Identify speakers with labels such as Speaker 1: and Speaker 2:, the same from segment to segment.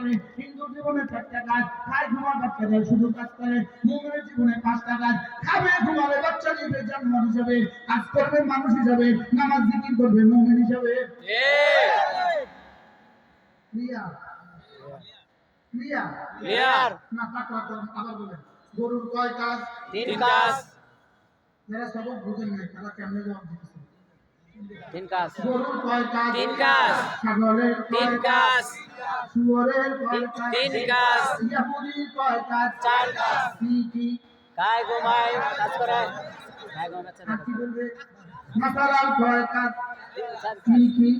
Speaker 1: করে হিন্দু জীবনে চারটা কাজ খায় ঘুমা বাচ্চা দেয় শুধু কাজ করে। মুমিনের জীবনে পাঁচটা কাজ খাবে ঘুমাবে বাচ্চা দিবে জানোয়ার হিসাবে কাজ করবে মানুষ হিসাবে নামাজ জিকির করবে মুমিন হিসাবে। না তাকওয়া আবার বলেন। গরুর কয় কাজ?
Speaker 2: তিন কাজ।
Speaker 1: যারা সবক বুঝেন নাই তারা কেমনে জবাব দিতেছে?
Speaker 2: তিন কাজ। তিন কাজ। তিন কাজ। তিন কাজ। চার কাজ।
Speaker 1: কি
Speaker 2: ঘুমায় কাজ করে। খায় ঘুমায়
Speaker 1: নাসারার কয় কাজ কি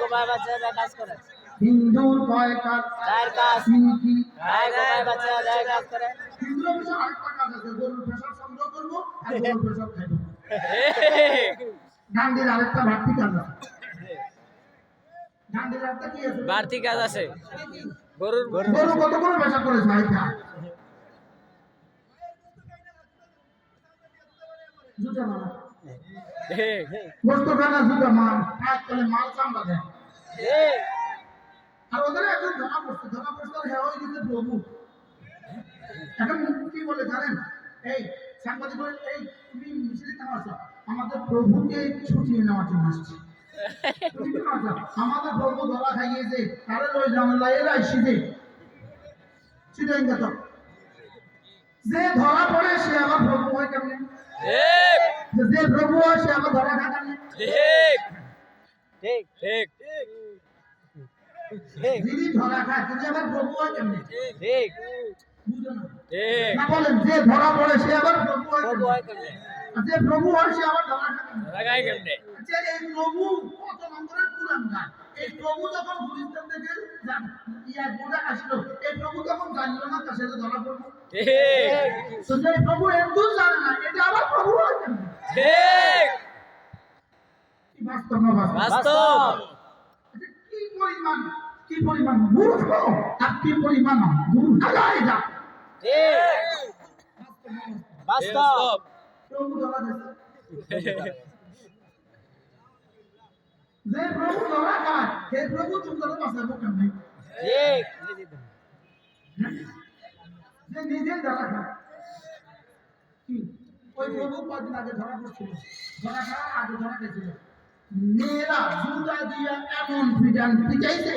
Speaker 2: ঘুমায় বাচ্চা কাজ করে।
Speaker 1: হিন্দুর কয় কাজ
Speaker 2: চার কাজ।
Speaker 1: কি কি
Speaker 2: খায় ঘুমায় বাচ্চা কাজ করে।
Speaker 1: হিন্দুর বিষয়ে আরেকটা কাজ আছে গরুর পেশাব সংগ্রহ করব আর গরুর পেশাব খাইবো। গান্ধীর আরেকটা ভাতৃ কাজ আছে। গান্ধীর আরেকটা কি আছে?
Speaker 2: বাড়তি কাজ আছে। গরুর
Speaker 1: গরু কত করে পেশাব করে ভাইটা জুতা মারা গোস্ত খানা জুতা মাল। এক তলে মাল চামড়া দেয়। আর ওদের একজন ধরা পড়ছে ধরা পড়ছে হ্যাঁ ওই কিন্তু প্রভু। এখন কি বলে জানেন? এই সাংবাদিক এই তুমি মিছিলে আমাদের প্রভুকে ছুটিয়ে নেওয়ার জন্য আসছি? আমাদের প্রভু ধরা খাইয়েছে তারে লই জানলা এরা শীতে শীতে যে। ধরা পড়ে সে আমার প্রভু হয় কেমনে? যে প্রভু হয় সে আমার ধরা খায় কেমনে?
Speaker 2: ঠিক। ঠিক।
Speaker 1: যিনি ধরা খায় তিনি আবার প্রভু হয় কেমনে?
Speaker 2: ঠিক। ঠিক।
Speaker 1: না বলেন যে ধরা পড়ে সে আবার প্রভু হয় কেমনে? যে প্রভু হয় সে আবার ধরা
Speaker 2: লাগাই কেমনে
Speaker 1: যে এই প্রভু কত নম্বরের পুরান গান এই প্রভু যখন গুলিস্তান থেকে যান- ইয়া গোটা আসলো এই প্রভু তখন জানলো না তার সাথে ধরা পড়ল। তো যে প্রভু একটু জানে না এটা আবার প্রভু হয় কেমনে?
Speaker 2: ঠিক।
Speaker 1: কি বাস্তব না বাস্তব?
Speaker 2: বাস্তব।
Speaker 1: কি পরিমাণ কি পরিমাণ মূর্খ আর কি পরিমাণ দুর্ভাগায় যা
Speaker 2: ঠিক। বাস্তব।
Speaker 1: প্রভু ধরা দিচ্ছে যে প্রভু ধরা খায় সেই প্রভু তোমাদের বাঁচাবো কেমনে যে নিজে ধরা খায়। ওই প্রভু কদিন আগে ধরা পড়ছিল। ধরা খাওয়ার আগে ধরা গেছিল মেয়েরা জুতা দিয়ে এমন পিটান পিটাইছে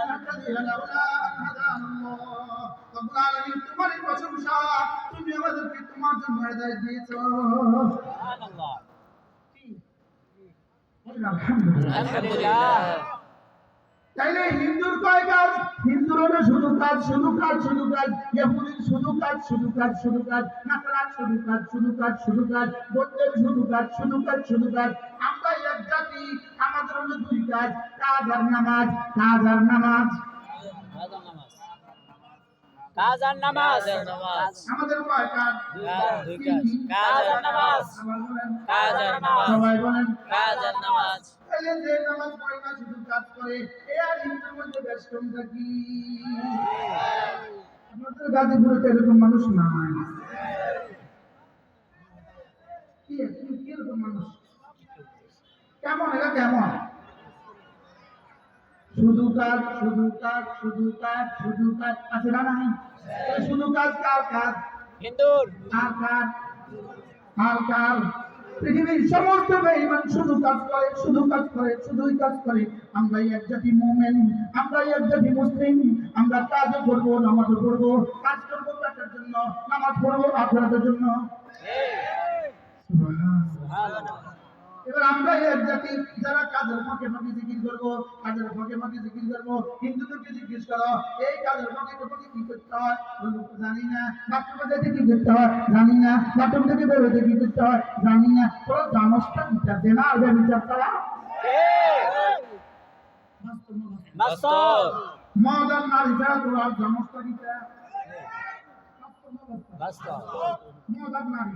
Speaker 1: তাইলে হিন্দুর কয় কাজ হিন্দুর হলো শুধু কাজ শুধু কাজ শুধু কাজ ইয়াহুদির শুধু কাজ শুধু কাজ শুধু কাজ নাসারার শুধু কাজ শুধু কাজ শুধু কাজ বৌদ্ধের শুধু কাজ শুধু কাজ শুধু কাজ আমরা আমাদের দুই কাজ কাজ আর নামাজ। কাজ আর নামাজ।
Speaker 2: কাজ আর নামাজ। নামাজ
Speaker 1: আমাদের কয় কাজ
Speaker 2: দুই কাজ। কাজ আর নামাজ। কাজ আর নামাজ।
Speaker 1: সবাই বলেন।
Speaker 2: কাজ আর নামাজ।
Speaker 1: তাইলে যে নামাজ পড়ে না শুধু কাজ করে। এ আর হিন্দুর মধ্যে বেশ কম আমাদের গাজীপুরে তো এরকম মানুষ নাই। কি কি মানুষ? কেমন এরা কেমন? কাজ শুধু কাজ শুধু কাজ শুধু কাজ আছে না নাই? শুধু কাজ কার কাজ
Speaker 2: হিন্দুর
Speaker 1: কার কার? কার কার? পৃথিবীর সমস্ত বেঈমান শুধু কাজ করে শুধু কাজ করে শুধুই কাজ করে। আমরা এক জাতি মুমিন আমরা এক জাতি মুসলিম। আমরা কাজও করব নামাজও পড়ব কাজ করব পেটের জন্য নামাজ পড়ব আখেরাতের জন্য। এবার আমরা এক জাতি যারা কাজের ফাঁকে ফাঁকে জিকির করব কাজের ফাঁকে ফাঁকে জিকির করব হিন্দুদেরকে জিজ্ঞেস করো এই কাজের ফাঁকে ফাঁকে কি করতে হয়? জানি না। বাথরুমে যেতে কি করতে হয়? জানি না। বাথরুম থেকে বেরোতে কি করতে হয়? জানি না। তোরা জানসটা বিচার দে না আগে বিচার
Speaker 2: বাস্তব
Speaker 1: মদ আর নারী ছাড়া তোরা জানসটা বিচার। মজার নারী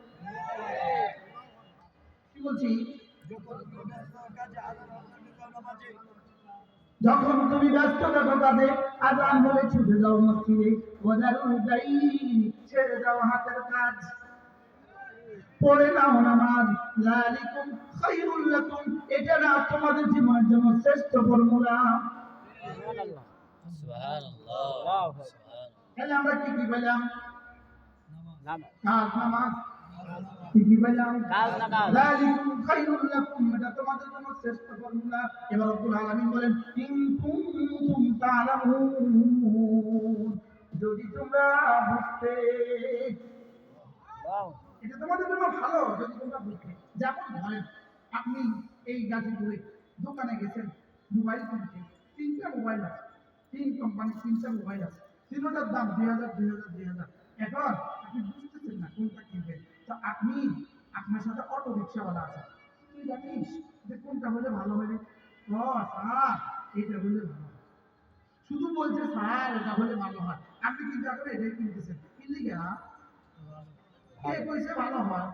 Speaker 1: যখন তুমি ব্যস্ত কাজে আজান ছুটে যাও মসজিদে। ছেড়ে যাও হাতের কাজ। পড়ে নাও নামাজ। লালিকুম খাইরুল লাকুম। এটা না তোমাদের জীবনের জন্য শ্রেষ্ঠ ফর্মুলা।
Speaker 2: সুবহানাল্লাহ
Speaker 1: আমরা কি কি পেলাম?
Speaker 2: নাম
Speaker 1: কাজ নামাজ। কি কি পেলাম
Speaker 2: কাজ। নামাজ
Speaker 1: লালিকুম খাইরুল লাকুম এটা তোমাদের জন্য শ্রেষ্ঠ ফর্মুলা এবার রব্বুল আলামিন বলেন ইন কুনতুম তা'লামুন যদি তোমরা বুঝতে এটা তোমাদের জন্য ভালো যদি তোমরা বুঝতে। যেমন ধরেন আপনি এই গাজীপুরে দোকানে গেছেন মোবাইল কিনতে তিনটা মোবাইল আছে। তিন কোম্পানির তিনটা মোবাইল আছে। তিনটার দাম দুই হাজার দুই হাজার দুই হাজার। এখন আপনি বুঝতেছেন না কোনটা তো আপনি, আপনার সাথে অটো রিক্সাওয়ালা আছে। তুই জানিস যে কোনটা হলে ভালো হবে? স্যার, এটা হলে ভালো হয় শুধু বলছে, স্যার, এটা হলে ভালো হয়। আপনি কিন্তু এখন এটাই কিনতেছেন। কিনলি কে কইছে ভালো হয়?